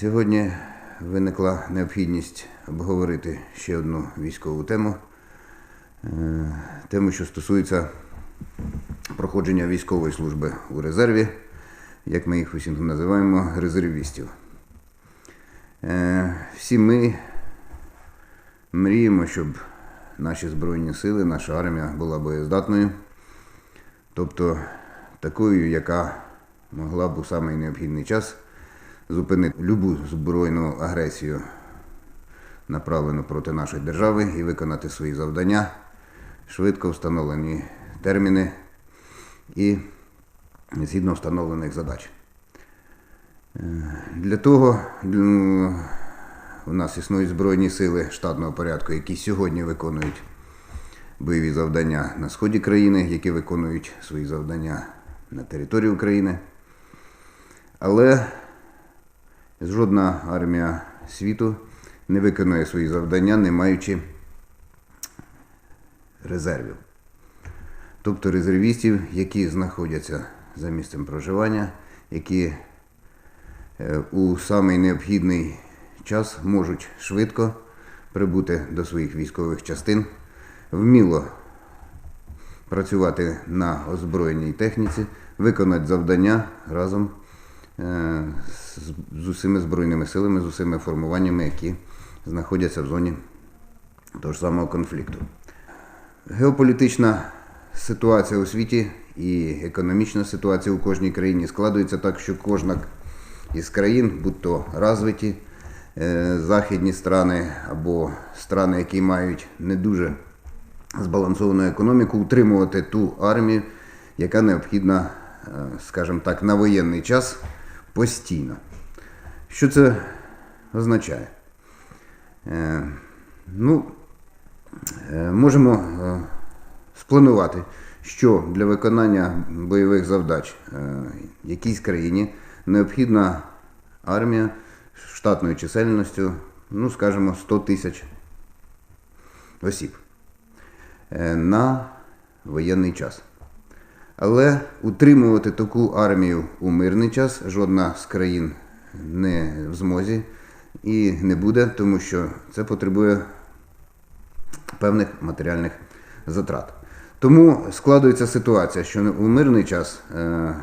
Сьогодні виникла необхідність обговорити ще одну військову тему. Е, Тему, що стосується проходження військової служби у резерві, як ми їх усім називаємо, резервістів. Е, Всі ми мріємо, щоб наші Збройні сили, наша армія була боєздатною, тобто такою, яка могла б у самий необхідний час зупинити любу збройну агресію, направлену проти нашої держави, і виконати свої завдання, швидко встановлені терміни і згідно встановлених задач. Е, Для того ну, у нас існують Збройні сили штатного порядку, які сьогодні виконують бойові завдання на сході країни, які виконують свої завдання на території України. Але жодна армія світу не виконує свої завдання, не маючи резервів. Тобто резервістів, які знаходяться за місцем проживання, які е, у самий необхідний час можуть швидко прибути до своїх військових частин, вміло працювати на озброєній техніці, виконати завдання разом з, з усіма збройними силами, з усіма формуваннями, які знаходяться в зоні того ж самого конфлікту. Геополітична ситуація у світі і економічна ситуація у кожній країні складується так, що кожна із країн, будь то розвиті е, західні страни або страни, які мають не дуже збалансовану економіку, утримувати ту армію, яка необхідна, е, скажімо так, на воєнний час постійно. Що це означає? Е, Ну, е, можемо е, спланувати, що для виконання бойових завдач е, якійсь країні необхідна армія штатною чисельністю, ну, скажімо, 100 тисяч осіб е, на воєнний час. Але утримувати таку армію у мирний час жодна з країн не в змозі і не буде, тому що це потребує певних матеріальних затрат. Тому складується ситуація, що у мирний час е,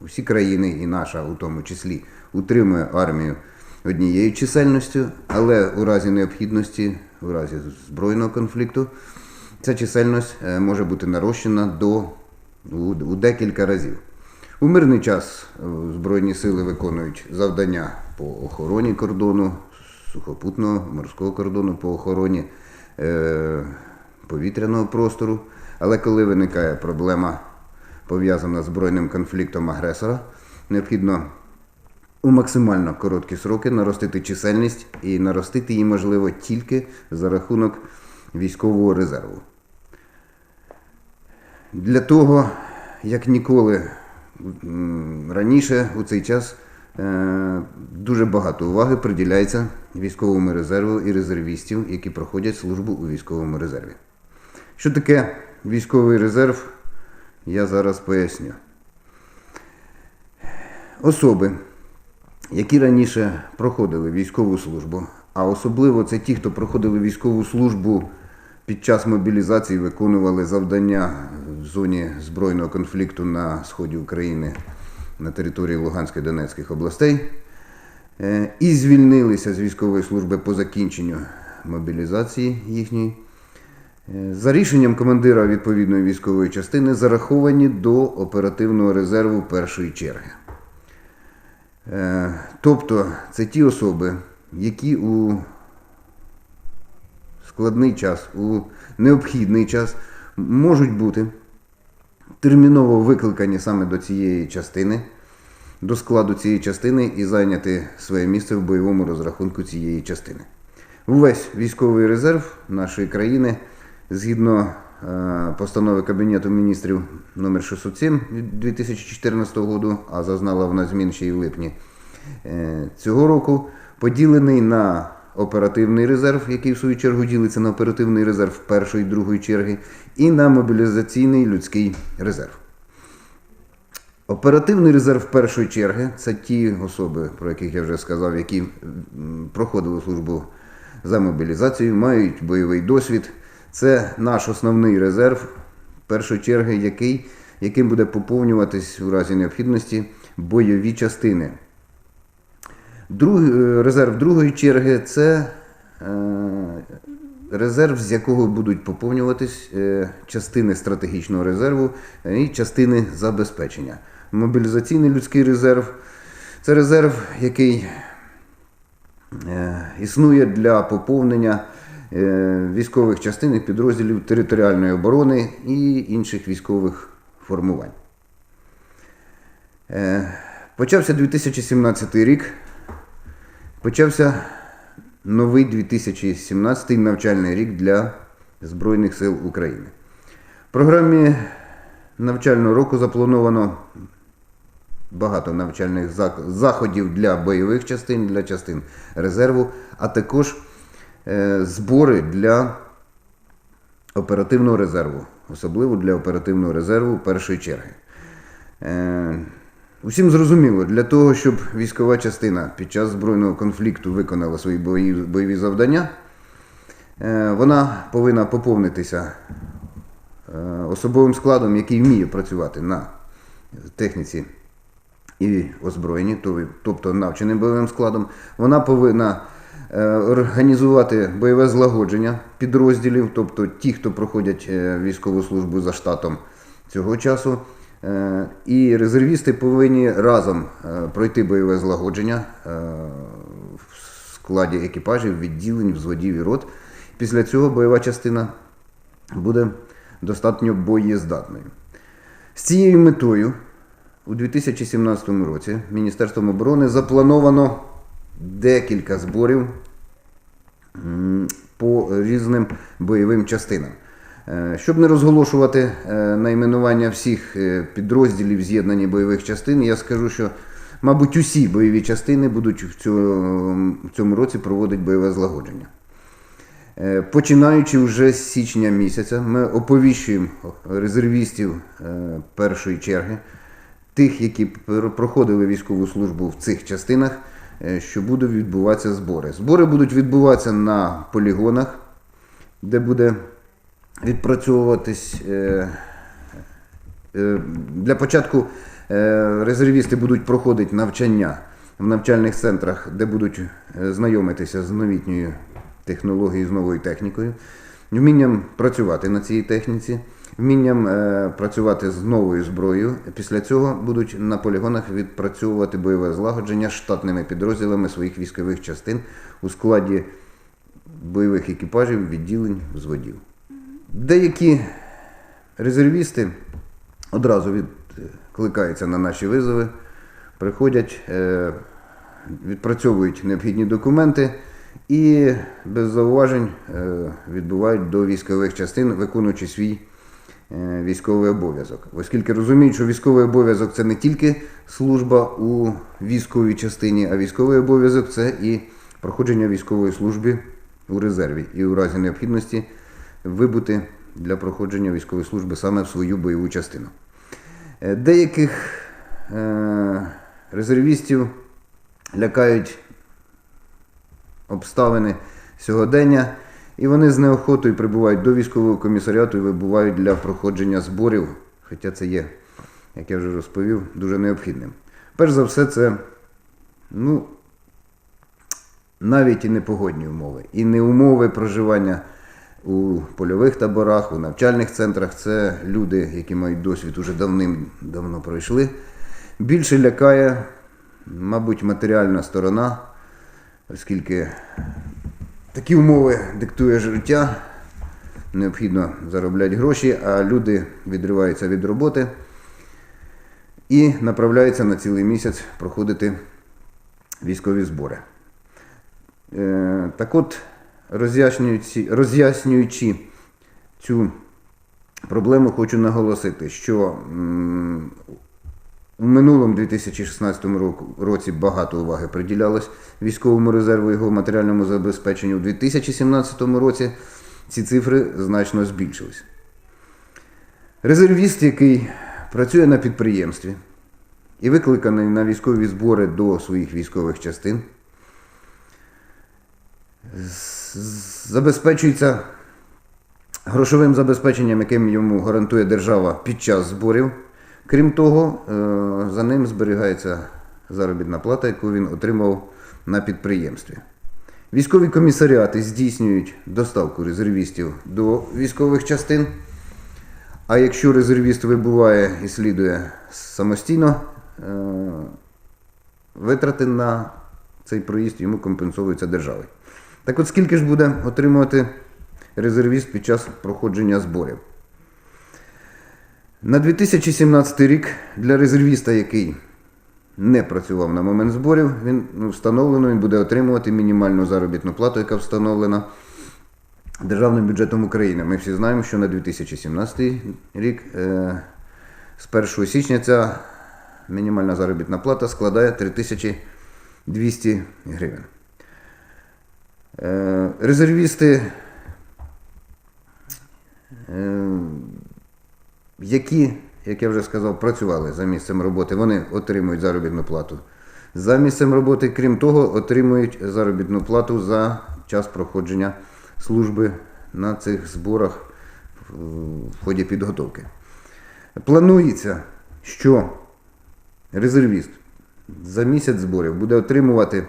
всі країни, і наша у тому числі, утримує армію однією чисельністю, але у разі необхідності, у разі збройного конфлікту, ця чисельність е, може бути нарощена до у, декілька разів. У мирний час е, Збройні сили виконують завдання по охороні кордону, сухопутного морського кордону, по охороні е, повітряного простору. Але коли виникає проблема, пов'язана з збройним конфліктом агресора, необхідно у максимально короткі сроки наростити чисельність і наростити її можливо тільки за рахунок військового резерву. Для того, як ніколи раніше у цей час е, дуже багато уваги приділяється військовому резерву і резервістів, які проходять службу у військовому резерві. Що таке військовий резерв, я зараз поясню. Особи, які раніше проходили військову службу, а особливо це ті, хто проходили військову службу під час мобілізації, виконували завдання в зоні збройного конфлікту на сході України на території Луганської і Донецьких областей, е, і звільнилися з військової служби по закінченню мобілізації їхньої. Е, За рішенням командира відповідної військової частини зараховані до оперативного резерву першої черги. Е, Тобто це ті особи, які у складний час, у необхідний час можуть бути терміново викликані саме до цієї частини, до складу цієї частини і зайняти своє місце в бойовому розрахунку цієї частини. Увесь військовий резерв нашої країни згідно е, постанови Кабінету міністрів номер 607 2014 року, а зазнала вона змін ще й в липні е, цього року, поділений на оперативний резерв, який в свою чергу ділиться на оперативний резерв першої і другої черги, і на мобілізаційний людський резерв. Оперативний резерв першої черги це ті особи, про яких я вже сказав, які проходили службу за мобілізацією, мають бойовий досвід. Це наш основний резерв першої черги, який, яким буде поповнюватись у разі необхідності бойові частини. Друг, е, резерв другої черги це е, резерв, з якого будуть поповнюватись е, частини стратегічного резерву і частини забезпечення. Мобілізаційний людський резерв це резерв, який існує для поповнення військових частин і підрозділів територіальної оборони і інших військових формувань. Почався 2017 рік. Почався новий 2017 навчальний рік для Збройних сил України. В програмі навчального року заплановано багато навчальних заходів для бойових частин, для частин резерву, а також е, збори для оперативного резерву, особливо для оперативного резерву першої черги. Усім зрозуміло, для того, щоб військова частина під час збройного конфлікту виконала свої бойові, завдання, е, вона повинна поповнитися е, особовим складом, який вміє працювати на техніці і озброєнні, тобто навченим бойовим складом. Вона повинна е, організувати бойове злагодження підрозділів, тобто ті, хто проходять військову службу за штатом цього часу. Е, І резервісти повинні разом е, пройти бойове злагодження е, в складі екіпажів, відділень, взводів і рот. Після цього бойова частина буде достатньо боєздатною. З цією метою у 2017 році Міністерством оборони заплановано декілька зборів по різним бойовим частинам. Е, Щоб не розголошувати е, найменування всіх е, підрозділів з'єднання бойових частин, я скажу, що, мабуть, усі бойові частини будуть в цьому, році проводити бойове злагодження. Починаючи вже з січня місяця, ми оповіщуємо резервістів першої черги, тих, які проходили військову службу в цих частинах, що будуть відбуватися збори. Збори будуть відбуватися на полігонах, де буде відпрацьовуватись. е, е, Для початку е, резервісти будуть проходити навчання в навчальних центрах, де будуть знайомитися з новітньою технологією, з новою технікою, вмінням працювати на цій техніці, вмінням працювати з новою зброєю. Після цього будуть на полігонах відпрацьовувати бойове злагодження штатними підрозділами своїх військових частин у складі бойових екіпажів, відділень, взводів. Деякі резервісти одразу відкликаються на наші визови, приходять, е, відпрацьовують необхідні документи і без зауважень е, відбувають до військових частин, виконуючи свій е, військовий обов'язок. Оскільки розуміють, що військовий обов'язок це не тільки служба у військовій частині, а військовий обов'язок це і проходження військової служби у резерві і у разі необхідності вибути для проходження військової служби саме в свою бойову частину. Е, Деяких е, резервістів лякають обставини сьогодення, і вони з неохотою прибувають до військового комісаріату і вибувають для проходження зборів, хоча це є, як я вже розповів, дуже необхідним. Перш за все, це ну, навіть і не погодні умови, і не умови проживання у польових таборах, у навчальних центрах. Це люди, які мають досвід, уже давним-давно пройшли. Більше лякає, мабуть, матеріальна сторона, оскільки такі умови диктує життя, необхідно заробляти гроші, а люди відриваються від роботи і направляються на цілий місяць проходити військові збори. Е, Так от, роз'яснюючи, роз'яснюючи цю проблему, хочу наголосити, що у минулому 2016 році багато уваги приділялось військовому резерву його матеріальному забезпеченню. У 2017 році ці цифри значно збільшились. Резервіст, який працює на підприємстві, і викликаний на військові збори до своїх військових частин, забезпечується грошовим забезпеченням, яким йому гарантує держава під час зборів. Крім того, е, за ним зберігається заробітна плата, яку він отримав на підприємстві. Військові комісаріати здійснюють доставку резервістів до військових частин. А якщо резервіст вибуває і слідує самостійно, е, витрати на цей проїзд йому компенсуються державою. Так от скільки ж буде отримувати резервіст під час проходження зборів? На 2017 рік для резервіста, який не працював на момент зборів, він ну, встановлено, він буде отримувати мінімальну заробітну плату, яка встановлена Державним бюджетом України. Ми всі знаємо, що на 2017 рік е, з 1 січня ця мінімальна заробітна плата складає 3200 гривень. Е, резервісти, е, які, як я вже сказав, працювали за місцем роботи, вони отримують заробітну плату. За місцем роботи, крім того, отримують заробітну плату за час проходження служби на цих зборах в ході підготовки. Планується, що резервіст за місяць зборів буде отримувати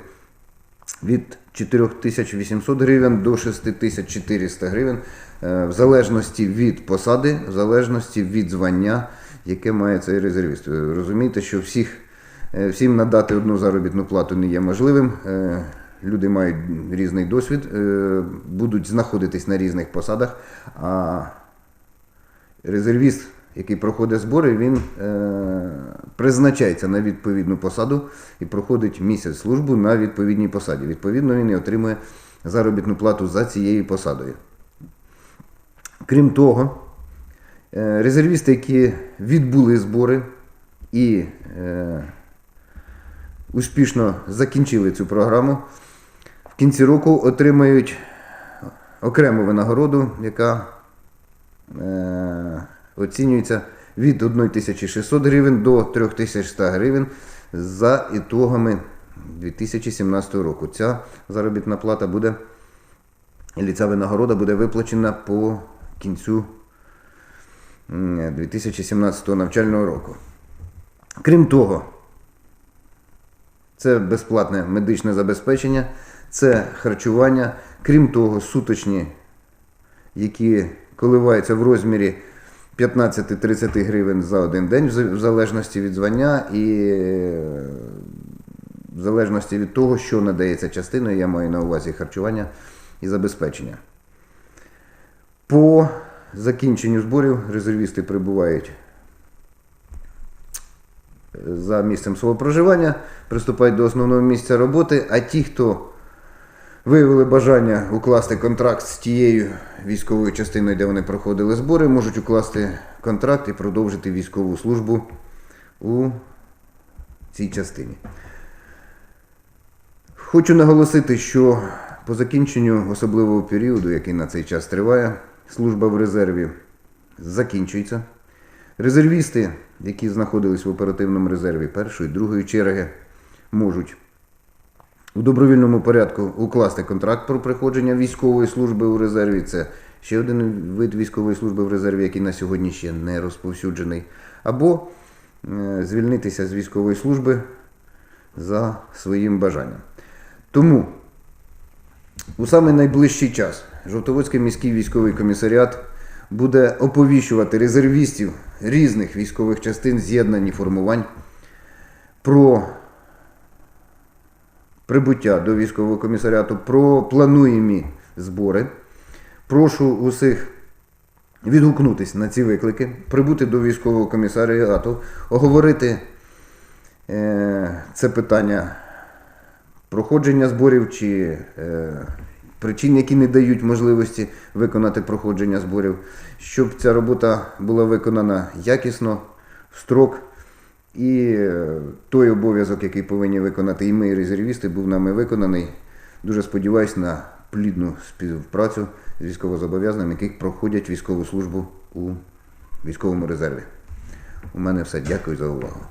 від 4800 гривень до 6400 гривень, е, в залежності від посади, в залежності від звання, яке має цей резервіст. Розумієте, що всіх, е, всім надати одну заробітну плату не є можливим. Е, Люди мають різний досвід, будуть знаходитись на різних посадах. А резервіст, який проходить збори, він е, призначається на відповідну посаду і проходить місяць службу на відповідній посаді. Відповідно, він і отримує заробітну плату за цією посадою. Крім того, е, резервісти, які відбули збори і е, успішно закінчили цю програму, в кінці року отримають окрему винагороду, яка е, оцінюється від 1600 гривень до 3100 гривень за ітогами 2017 року. Ця заробітна плата буде, і ця винагорода буде виплачена по кінцю 2017 навчального року. Крім того, це безплатне медичне забезпечення, це харчування. Крім того, суточні, які коливаються в розмірі 15-30 гривень за один день, в залежності від звання і е, в залежності від того, що надається частиною, я маю на увазі харчування і забезпечення. По закінченню зборів резервісти прибувають за місцем свого проживання, приступають до основного місця роботи, а ті, хто виявили бажання укласти контракт з тією військовою частиною, де вони проходили збори, можуть укласти контракт і продовжити військову службу у цій частині. Хочу наголосити, що по закінченню особливого періоду, який на цей час триває, служба в резерві закінчується. Резервісти, які знаходились в оперативному резерві першої, другої черги, можуть у добровільному порядку укласти контракт про приходження військової служби у резерві. Це ще один вид військової служби в резерві, який на сьогодні ще не розповсюджений. Або е, звільнитися з військової служби за своїм бажанням. Тому у самий найближчий час Жовтоводський міський військовий комісаріат буде оповіщувати резервістів різних військових частин з'єднані формувань про прибуття до військового комісаріату, про плануємі збори. Прошу усіх відгукнутися на ці виклики, прибути до військового комісаріату, оговорити е, це питання проходження зборів чи е, причин, які не дають можливості виконати проходження зборів, щоб ця робота була виконана якісно, в строк. І е, той обов'язок, який повинні виконати і ми, і резервісти, був нами виконаний. Дуже сподіваюся на плідну співпрацю з військовозобов'язаними, які проходять військову службу у військовому резерві. У мене все. Дякую за увагу.